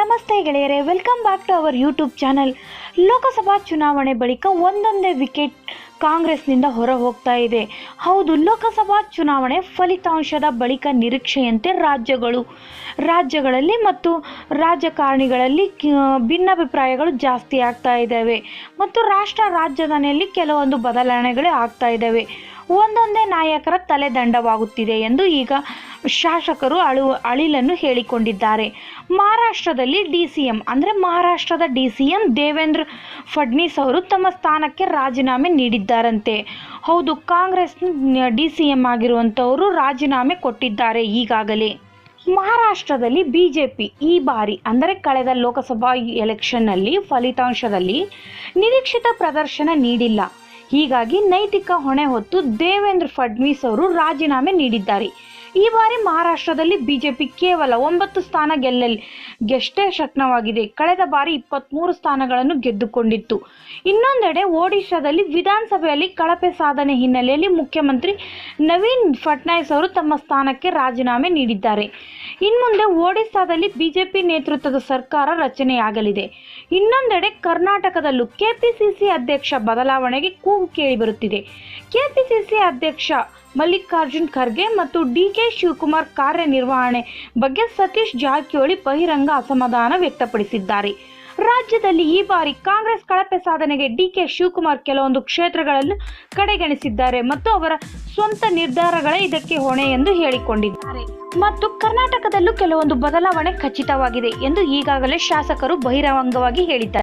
ನಮಸ್ತೆ ಗೆಳೆಯರೆ welcome back to our YouTube channel Lok Sabha ಚುನಾವಣೆ ಬಳಿಕ ಒಂದೊಂದೇ ವಿಕೆಟ್ ಕಾಂಗ್ರೆಸ್ನಿಂದ ಹೊರ ಹೋಗ್ತಾ ಇದೆ. ಹೌದು, ಲೋಕಸಭಾ ಚುನಾವಣೆ ಫಲಿತಾಂಶದ ಬಳಿಕ ನಿರೀಕ್ಷೆಯಂತೆ ರಾಜ್ಯಗಳು, ರಾಜ್ಯಗಳಲ್ಲಿ ಮತ್ತು ರಾಜಕಾರಣಿಗಳಲ್ಲಿ ಭಿನ್ನಾಭಿಪ್ರಾಯಗಳು ಜಾಸ್ತಿ ಆಗ್ತಾ ಇದ್ದಾವೆ. ಮತ್ತು ರಾಷ್ಟ್ರ ರಾಜಧಾನಿಯಲ್ಲಿ ಕೆಲವೊಂದು ಬದಲಾವಣೆಗಳೇ ಆಗ್ತಾ ಇದ್ದಾವೆ. ಒಂದೊಂದೇ ನಾಯಕರ ತಲೆದಂಡವಾಗುತ್ತಿದೆ ಎಂದು ಈಗ ಶಾಸಕರು ಅಳು ಅಳಿಲನ್ನು ಹೇಳಿಕೊಂಡಿದ್ದಾರೆ. ಮಹಾರಾಷ್ಟ್ರದಲ್ಲಿ ಡಿ ಸಿ ಎಂ, ಅಂದರೆ ಮಹಾರಾಷ್ಟ್ರದ D C M Devendra Fadnavis ಅವರು ತಮ್ಮ ಸ್ಥಾನಕ್ಕೆ ರಾಜೀನಾಮೆ ನೀಡಿದ್ದಾರಂತೆ. ಹೌದು, ಕಾಂಗ್ರೆಸ್ ಡಿ ಸಿ ಎಂ ಆಗಿರುವಂಥವರು ರಾಜೀನಾಮೆ ಕೊಟ್ಟಿದ್ದಾರೆ ಈಗಾಗಲೇ. ಮಹಾರಾಷ್ಟ್ರದಲ್ಲಿ ಬಿಜೆಪಿ ಈ ಬಾರಿ, ಅಂದರೆ ಕಳೆದ ಲೋಕಸಭಾ ಎಲೆಕ್ಷನ್ನಲ್ಲಿ ಫಲಿತಾಂಶದಲ್ಲಿ ನಿರೀಕ್ಷಿತ ಪ್ರದರ್ಶನ ನೀಡಿಲ್ಲ. ಹೀಗಾಗಿ ನೈತಿಕ ಹೊಣೆ ಹೊತ್ತು ದೇವೇಂದ್ರ ಫಡ್ನವೀಸ್ ಅವರು ರಾಜೀನಾಮೆ ನೀಡಿದ್ದಾರೆ. ಈ ಬಾರಿ ಮಹಾರಾಷ್ಟ್ರದಲ್ಲಿ ಬಿಜೆಪಿ ಕೇವಲ ಒಂಬತ್ತು ಸ್ಥಾನ ಗೆಲ್ಲಲಿ, ಗೆಷ್ಟೇ ಶಕ್ನವಾಗಿದೆ. ಕಳೆದ ಬಾರಿ ಇಪ್ಪತ್ತ್ಮೂರು ಸ್ಥಾನಗಳನ್ನು ಗೆದ್ದುಕೊಂಡಿತ್ತು. ಇನ್ನೊಂದೆಡೆ ಒಡಿಶಾದಲ್ಲಿ ವಿಧಾನಸಭೆಯಲ್ಲಿ ಕಳಪೆ ಸಾಧನೆ ಹಿನ್ನೆಲೆಯಲ್ಲಿ ಮುಖ್ಯಮಂತ್ರಿ ನವೀನ್ ಫಟ್ನಾಯ್ಸ್ ಅವರು ತಮ್ಮ ಸ್ಥಾನಕ್ಕೆ ರಾಜೀನಾಮೆ ನೀಡಿದ್ದಾರೆ. ಇನ್ಮುಂದೆ ಒಡಿಶಾದಲ್ಲಿ ಬಿಜೆಪಿ ನೇತೃತ್ವದ ಸರ್ಕಾರ ರಚನೆಯಾಗಲಿದೆ. ಇನ್ನೊಂದೆಡೆ ಕರ್ನಾಟಕದಲ್ಲೂ ಕೆಪಿಸಿಸಿ ಅಧ್ಯಕ್ಷ ಬದಲಾವಣೆಗೆ ಕೂಗು ಕೇಳಿಬರುತ್ತಿದೆ ಕೆಪಿಸಿಸಿ ಅಧ್ಯಕ್ಷ ಮಲ್ಲಿಕಾರ್ಜುನ್ ಖರ್ಗೆ ಮತ್ತು ಡಿ ಕೆ ಶಿವಕುಮಾರ್ ಕಾರ್ಯನಿರ್ವಹಣೆ ಬಗ್ಗೆ ಸತೀಶ್ ಜಾರಕಿಹೊಳಿ ಬಹಿರಂಗ ಅಸಮಾಧಾನ ವ್ಯಕ್ತಪಡಿಸಿದ್ದಾರೆ. ರಾಜ್ಯದಲ್ಲಿ ಈ ಬಾರಿ ಕಾಂಗ್ರೆಸ್ ಕಳಪೆ ಸಾಧನೆಗೆ ಡಿ ಕೆ ಶಿವಕುಮಾರ್ ಕೆಲವೊಂದು ಕ್ಷೇತ್ರಗಳನ್ನು ಕಡೆಗಣಿಸಿದ್ದಾರೆ ಮತ್ತು ಅವರ ಸ್ವಂತ ನಿರ್ಧಾರಗಳೇ ಇದಕ್ಕೆ ಹೊಣೆ ಎಂದು ಹೇಳಿಕೊಂಡಿದ್ದಾರೆ. ಮತ್ತು ಕರ್ನಾಟಕದಲ್ಲೂ ಕೆಲವೊಂದು ಬದಲಾವಣೆ ಖಚಿತವಾಗಿದೆ ಎಂದು ಈಗಾಗಲೇ ಶಾಸಕರು ಬಹಿರಂಗವಾಗಿ ಹೇಳಿದ್ದಾರೆ.